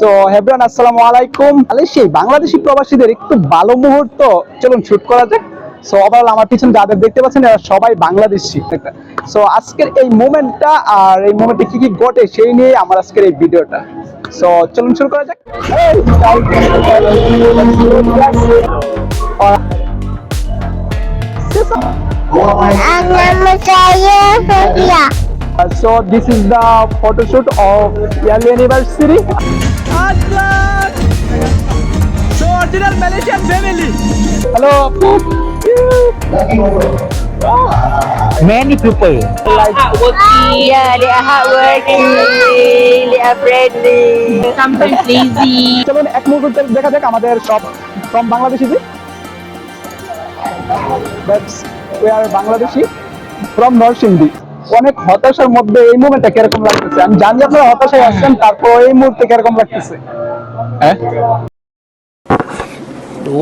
তো হেব্রান আসসালামু আলাইকুম তাহলে সেই বাংলাদেশি প্রবাসীদের একটু ভালো মুহূর্ত, চলুন শুট করা যাক। সো ওভারঅল আমার পিছনে যাদের দেখতে পাচ্ছেন, এরা সবাই বাংলাদেশি। সো আজকের এই আর এই কি কি ঘটে সেই নিয়ে আমার আজকের এই ভিডিওটা সো চলুন শুরু করা যাক. So this is the photo shoot of yearly anniversary. So original Malaysian family. Hello. many people. Like Hardworking. Yeah, they are hardworking. They are friendly. sometimes lazy. চলুন এক মুহূর্তে দেখা যাক আমাদের সব ফ্রম বাংলাদেশি যে that's we are Bangladeshi from Narsingdi অনেক হতাশার মধ্যে এই মুহূর্তে কীরকম লাগতেছে? আমি জানি আপনারা হতাশায় আসছেন তারপর এই মুহূর্তে কীরকম লাগতেছে?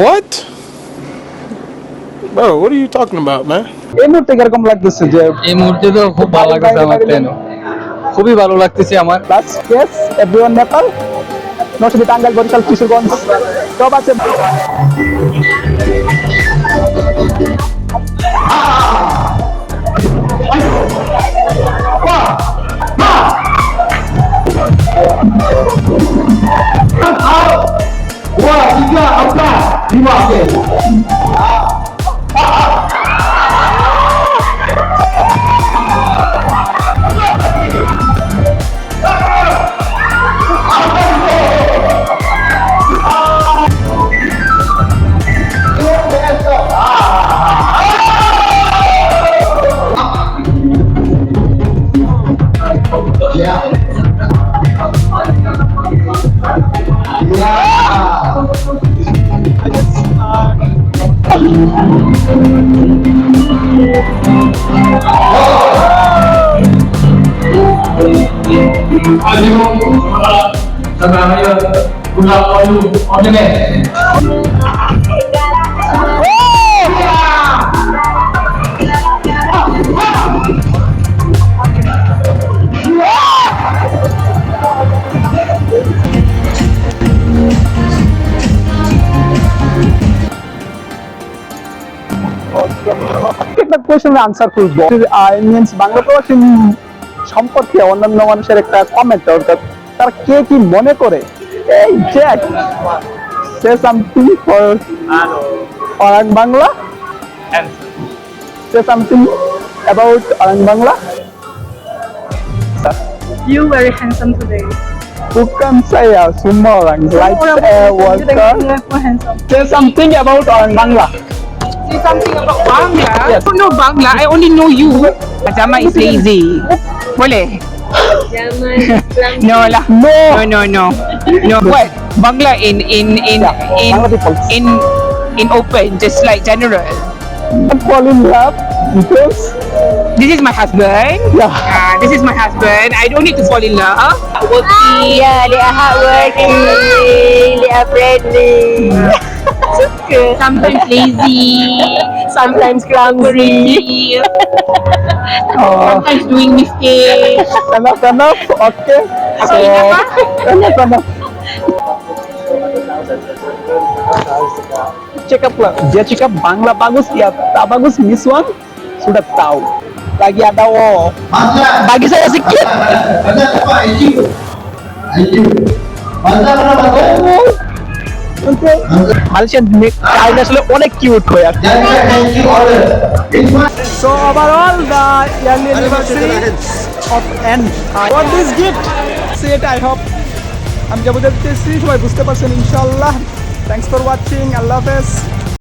What? Bro, what are you talking about, man? এই মুহূর্তে কীরকম লাগতেছে যে এই মুহূর্তে তো খুব ভালো লাগতেছে আমার কেন খুবই ভালো লাগতেছে আমার। Plus yes everyone Nepal Narsingdi Tangail Barishal Kishoreganj সব আছে। Rock it. 가지고 전화하여 올라오는 어둠에 একটা কোয়েশ্চেনের আনসার করব মিনস বাংলা প্রবাসী সম্পর্কে অন্যান্য মানুষের একটা কমেন্ট অর্থাৎ তারা কে কি মনে করে? এই জ্যাক সে সামথিং ফর অরাং Bangla say something about অরাং Bangla You very handsome today. like worker. say something about orang Bangla. Say something about Bangla. Yes. I don't know Bangla. I only know you. Jama is lazy. Boleh? No lah. no No, no, no. No. What? Bangla in in in Yeah, in in in open, just like general. not fall in love because This is my husband. Yeah. Ah, this is my husband. I don't need to fall in love. Working. Yeah, they are hardworking. They are friendly. Sometimes lazy. Sometimes clumsy. oh, Sometimes doing mistakes. enough enough okay. So enough enough check up lah. Dia cakap Bangla bagus ya tak bagus Miss Wan sudah tahu. Lagi ada oh. Bagi saya Malaysian China আসলে অনেক cute হয়ে gift? See it, I hope. আমি যাব দেখতেছি সবাই বুঝতে পারছেন ইনশাল্লাহ থ্যাংকস ফর ওয়াচিং আল্লাহ হাফেজ